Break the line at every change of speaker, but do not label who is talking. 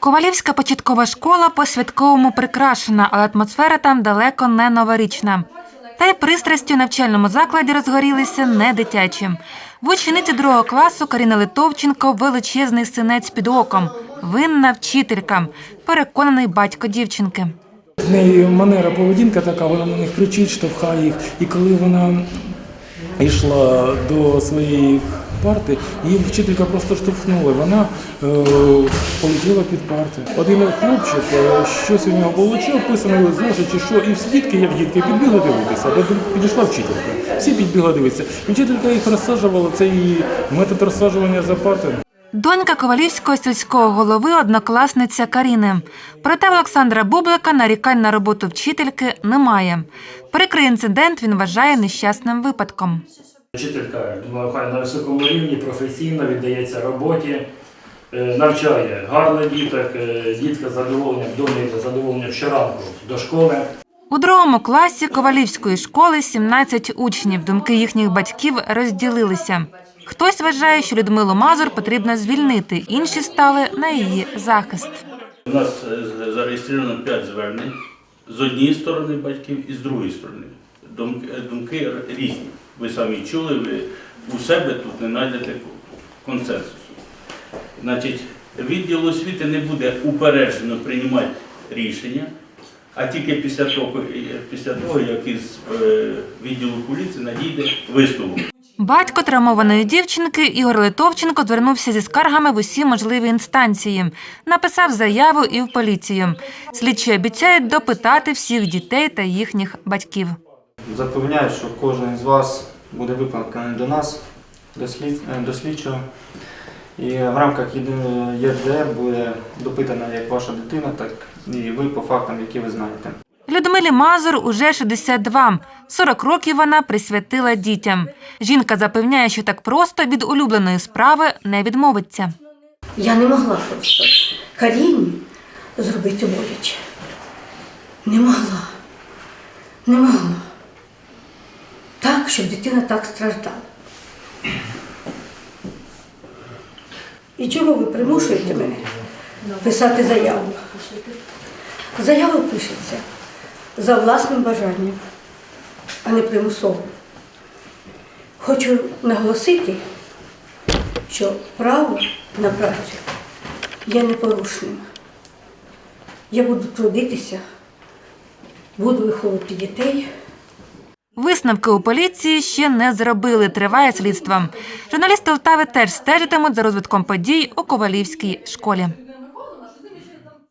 Ковалівська початкова школа по-святковому прикрашена, але атмосфера там далеко не новорічна. Та й пристрасті у навчальному закладі розгорілися не дитячі. В учениці другого класу Каріна Литовченко величезний синець під оком. Винна вчителька, переконаний батько дівчинки.
В неї манера поведінка така, вона на них кричить, штовхає їх. І коли вона йшла до своєї парти, її вчителька просто штовхнула. Вона е, полетіла під парти. Один хлопчик, е, щось у нього було чи описано зошит, чи що, і всі дітки, як дітки, підбігли дивитися. Підійшла вчителька. Всі підбігли дивитися. Вчителька їх розсаджувала, це її метод розсаджування за парти.
Донька Ковалівського сільського голови однокласниця Каріни. Проте Олександра Бублика нарікань на роботу вчительки немає. Прикрий інцидент він вважає нещасним випадком.
Вчителька нехай на високому рівні, професійно віддається роботі, е, навчає гарно діток, е, дітки з задоволенням, доні задоволенням щоранку до школи.
У другому класі Ковалівської школи 17 учнів. Думки їхніх батьків розділилися. Хтось вважає, що Людмилу Мазур потрібно звільнити, інші стали на її захист.
У нас е, зареєстровано 5 звернень з однієї сторони батьків і з другої сторони. Думки, думки різні. Ви самі чули, ви у себе тут не знайдете консенсусу. Значить, відділ освіти не буде упереджено приймати рішення, а тільки після того, після того як із е, відділу поліції надійде висновок.
Батько травмованої дівчинки Ігор Литовченко звернувся зі скаргами в усі можливі інстанції. Написав заяву і в поліцію. Слідчі обіцяють допитати всіх дітей та їхніх батьків.
Запевняю, що кожен з вас буде викликаний до нас, до, слід, е, до слідчого. І в рамках ЄРДР буде допитана як ваша дитина, так і ви по фактам, які ви знаєте.
Людмилі Мазур уже 62. 40 років вона присвятила дітям. Жінка запевняє, що так просто від улюбленої справи не відмовиться.
Я не могла просто Каріні зробити боляче. Не могла. Не могла. Щоб дитина так страждала. І чому ви примушуєте мене писати заяву? Заява пишеться за власним бажанням, а не примусово. Хочу наголосити, що право на працю є непорушним. Я буду трудитися, буду виховувати дітей.
Висновки у поліції ще не зробили. Триває слідство. Журналісти Лтави теж стежитимуть за розвитком подій у Ковалівській школі.